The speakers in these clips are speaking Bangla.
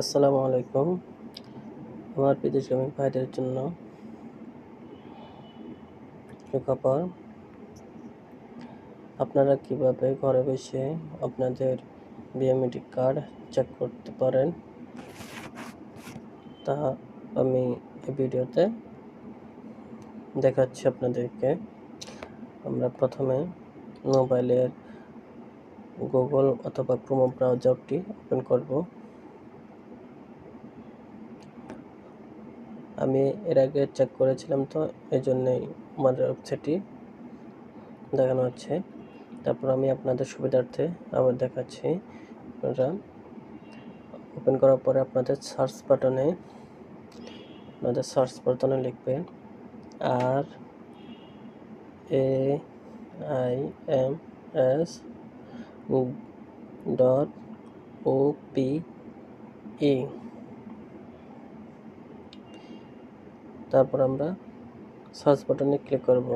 আসসালামু আলাইকুম। আমার বিদেশগামী ভাইদের জন্য সুখবর আপনারা কীভাবে ঘরে বসে আপনাদের বিওমেট্রিক কার্ড চেক করতে পারেন, তা আমি এই ভিডিওতে দেখাচ্ছি আপনাদেরকে। আমরা প্রথমে মোবাইলের গুগল অথবা ক্রোম ব্রাউজারটি ওপেন করব। আমি এর আগে চেক করেছিলাম তো এই জন্যই আমার ওয়েবসাইটটি দেখানো হচ্ছে। তারপর আমি আপনাদের সুবিধার্থে আবার দেখাচ্ছি। আপনারা ওপেন করার পরে আপনাদের সার্চ বাটনে আপনাদের সার্চ বাটনে লিখবেন R A I M S dot O P E তারপর আমরা সার্চ বাটনে ক্লিক করব।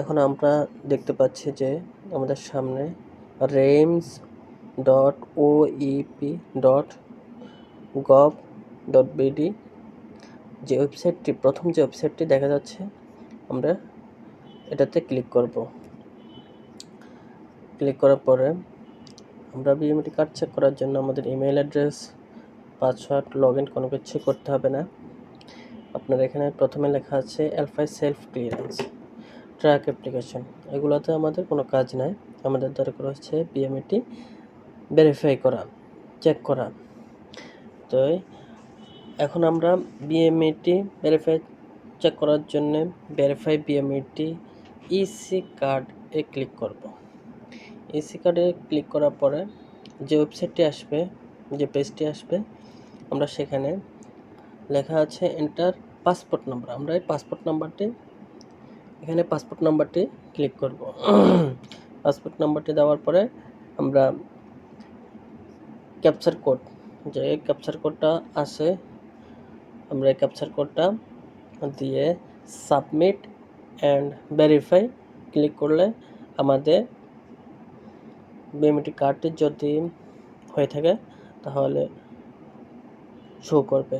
এখন আমরা দেখতে পাচ্ছি যে আমাদের সামনে REMS dot O EP dot gov dot BD যে ওয়েবসাইটটি প্রথম যে ওয়েবসাইটটি দেখা যাচ্ছে, আমরা এটাতে ক্লিক করব। ক্লিক করার পরে আমরা বিএমটি কার্ড চেক করার জন্য আমাদের email address password log in কোনো কিছু করতে হবে না। আপনার এখানে প্রথমে লেখা আছে এলফাই সেলফ ক্লিয়ারেন্স ট্র্যাক অ্যাপ্লিকেশন এগুলোতে আমাদের কোনো কাজ নাই। আমাদের দরকার হচ্ছে বিএমএটি ভেরিফাই করা চেক করা। তো এখন আমরা বিএমএটি ভেরিফাই চেক করার জন্য ভেরিফাই বিএমএটি ইসি কার্ড এ ক্লিক করব। ইসি কার্ডে ক্লিক করার পরে যে ওয়েবসাইটটি আসবে, যে পেজটি আসবে আমরা সেখানে লেখা আছে এন্টার পাসপোর্ট নাম্বার আমরা এই পাসপোর্ট নাম্বারটি এখানে পাসপোর্ট নাম্বারটি ক্লিক করব। পাসপোর্ট নাম্বারটি দেওয়ার পরে আমরা ক্যাপচার কোড যে ক্যাপচার কোডটা আছে, আমরা এই ক্যাপচার কোডটা দিয়ে সাবমিট অ্যান্ড ভেরিফাই ক্লিক করলে আমাদের বিএমটি কার্ডটি যদি হয়ে থাকে, তাহলে শো করবে।